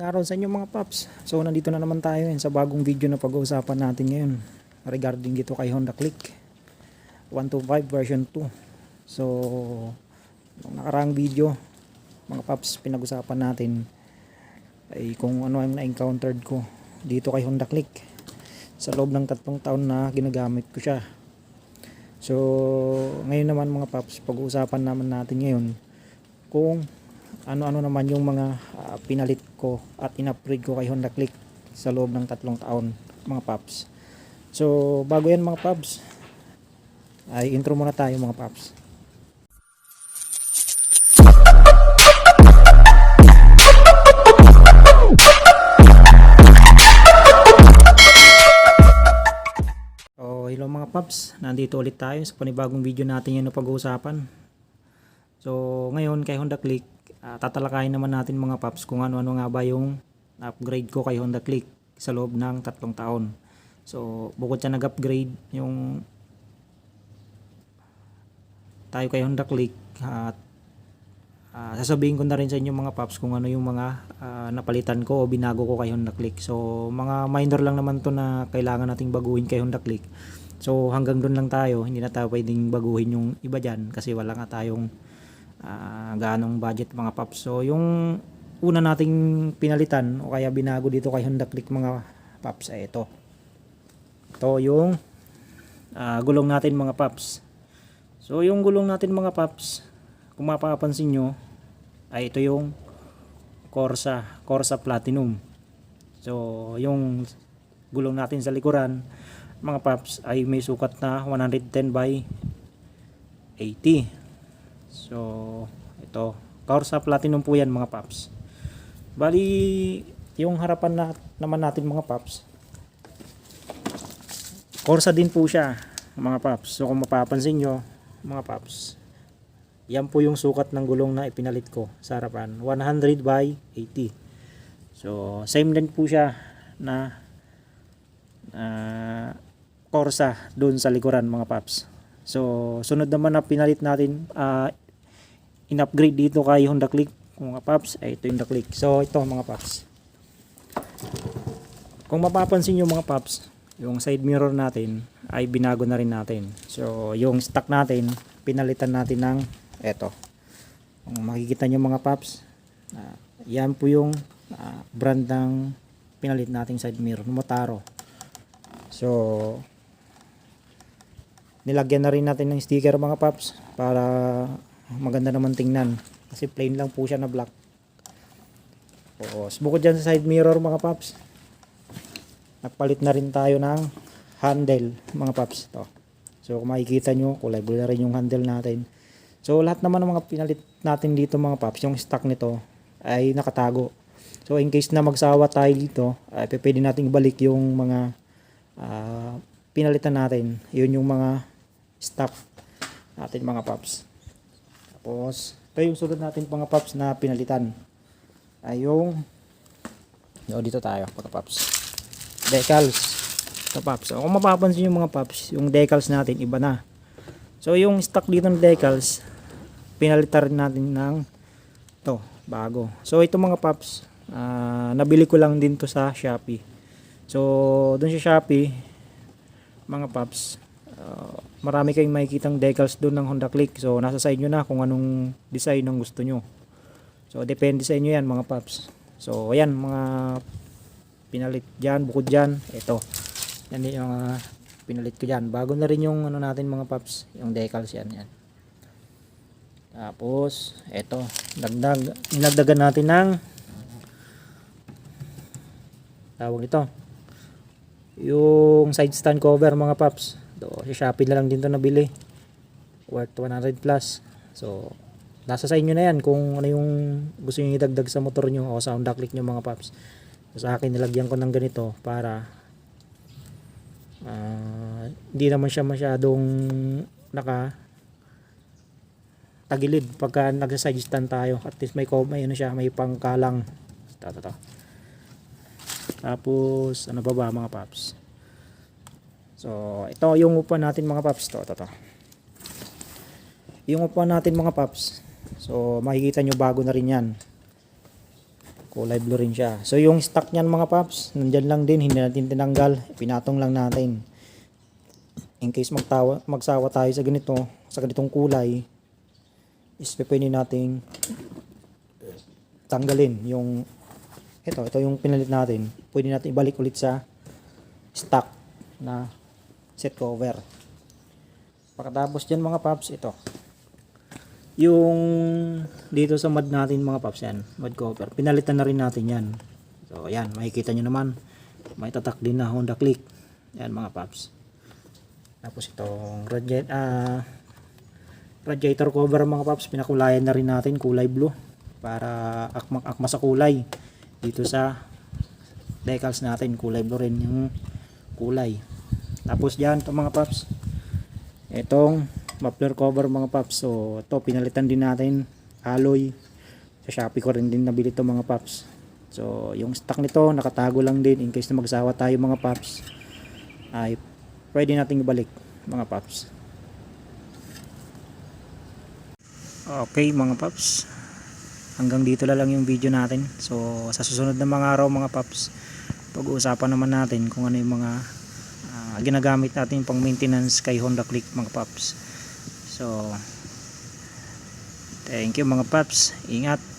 Magandang araw sa inyo mga paps. So nandito na naman tayo ngayon sa bagong video na pag-uusapan natin ngayon regarding dito kay Honda Click 125 version 2. So nung nakaraang video mga paps pinag-usapan natin ay kung ano ang na-encountered ko dito kay Honda Click sa loob ng tatlong taon na ginagamit ko siya. So ngayon naman mga paps pag-uusapan naman natin ngayon kung ano-ano naman yung mga ah, pinalit ko at in-upgrade ko kay Honda Click sa loob ng tatlong taon mga paps. So bago yan mga paps ay intro muna tayo mga paps. Oh, hello mga paps. Nandito ulit tayo sa panibagong video natin yan na pag-uusapan. So, ngayon kay Honda Click, ah, tatalakayin naman natin mga paps kung ano-ano nga ba yung upgrade ko kay Honda Click sa loob ng tatlong taon. So, bukod sa nag-upgrade yung tayo kay Honda Click at ah, sasabihin ko na rin sa inyo mga paps kung ano yung mga ah, napalitan ko o binago ko kay Honda Click. So, mga minor lang naman to na kailangan nating baguhin kay Honda Click. So, hanggang doon lang tayo. Hindi na tayo pwedeng baguhin yung iba dyan kasi wala nga tayong ah ganong budget mga paps. So yung una nating pinalitan o kaya binago dito kay Honda Click mga paps ay ito. Ito yung ah, gulong natin mga paps. So yung gulong natin mga paps, kung mapapansin nyo, ay ito yung Corsa, Corsa Platinum. So yung gulong natin sa likuran, mga paps ay may sukat na 110 by 80. So, ito. Corsa Platinum po yan mga paps. Bali, yung harapan na, naman natin mga paps. Corsa din po siya mga paps. So, kung mapapansin nyo mga paps. Yan po yung sukat ng gulong na ipinalit ko sa harapan. 100 by 80. So, same din po siya na ah, Corsa doon sa likuran mga paps. So, sunod naman na pinalit natin, ah, in-upgrade dito kay Honda Click, mga paps, ay ito yung Honda Click. So, ito mga paps. Kung mapapansin nyo mga paps, yung side mirror natin ay binago na rin natin. So, yung stock natin, pinalitan natin ng eto. Kung makikita nyo mga paps, ah, yan po yung ah, brand ng pinalit nating side mirror, Motaro. So, nilagyan na rin natin ng sticker mga paps para maganda naman tingnan. Kasi plain lang po siya na black. Tapos, bukod dyan sa side mirror mga paps nagpalit na rin tayo ng handle mga paps. To. so kung makikita nyo kulay blue na rin yung handle natin. So lahat naman ng mga pinalit natin dito mga paps yung stock nito ay nakatago. So in case na magsawa tayo dito ay pwede natin ibalik yung mga ah, pinalitan natin. Yun yung mga stock natin mga paps tapos, ito yung sunod natin mga paps na pinalitan. Ay yung, o dito tayo mga paps. Decals. Ito paps. So, kung mapapansin yung mga paps, yung decals natin iba na. So, yung stock dito ng decals, pinalitan natin ng to bago. So, ito mga paps, ah, nabili ko lang din to sa Shopee. So, dun sa Shopee, mga paps, ah, marami kayong makikitang decals doon ng Honda Click. So, nasa sa inyo na kung anong design ang gusto nyo. So, depende sa inyo yan mga paps. So, ayan mga pinalit dyan, bukod dyan. Ito. Yan yung ah, pinalit ko dyan. Bago na rin yung ano natin mga paps. Yung decals yan. yan. Tapos, ito. Dagdag. Nilagdagan natin ng tawag ito. Yung side stand cover mga paps. Do, sa Shopee na lang din to nabili. Worth 100 plus. So, nasa sa inyo na yan kung ano yung gusto niyo idagdag sa motor nyo o sa Honda Click nyo mga paps. So, sa akin nilagyan ko ng ganito para ah, hindi naman siya masyadong naka tagilid pagka nagsa-side stand tayo. At least may, may ano siya, may pangkalang. Ito, ito, ito. Tapos, ano ba ba mga paps? So, ito yung upuan natin mga paps. To, to, to. Yung upuan natin mga paps. So, makikita nyo bago na rin yan. Kulay blue rin siya. So yung stock niyan mga paps, nandyan lang din, hindi natin tinanggal. Pinatong lang natin. In case magtawa, magsawa tayo sa ganito, sa ganitong kulay, is pwede nating tanggalin yung ito, ito yung pinalit natin. Pwede natin ibalik ulit sa stock na set cover. Pagkatapos dyan mga paps, ito. Yung dito sa mud natin mga paps yan, mud cover. Pinalitan na rin natin yan. So yan, makikita nyo naman. May tatak din na Honda Click. Yan mga paps. Tapos itong radiator, ah, radiator cover mga paps, pinakulayan na rin natin kulay blue para akmak-akma sa kulay dito sa decals natin kulay blue rin yung kulay tapos dyan ito mga paps. Itong muffler cover mga paps. So ito pinalitan din natin. Alloy. Sa Shopee ko rin din nabili ito mga paps. So yung stock nito nakatago lang din in case na magsawa tayo mga paps ay pwede nating ibalik mga paps. Okay mga paps. Hanggang dito na lang yung video natin. So sa susunod na mga araw mga paps pag-uusapan naman natin kung ano yung mga ah, ginagamit natin pang maintenance kay Honda Click mga paps. So thank you mga paps. Ingat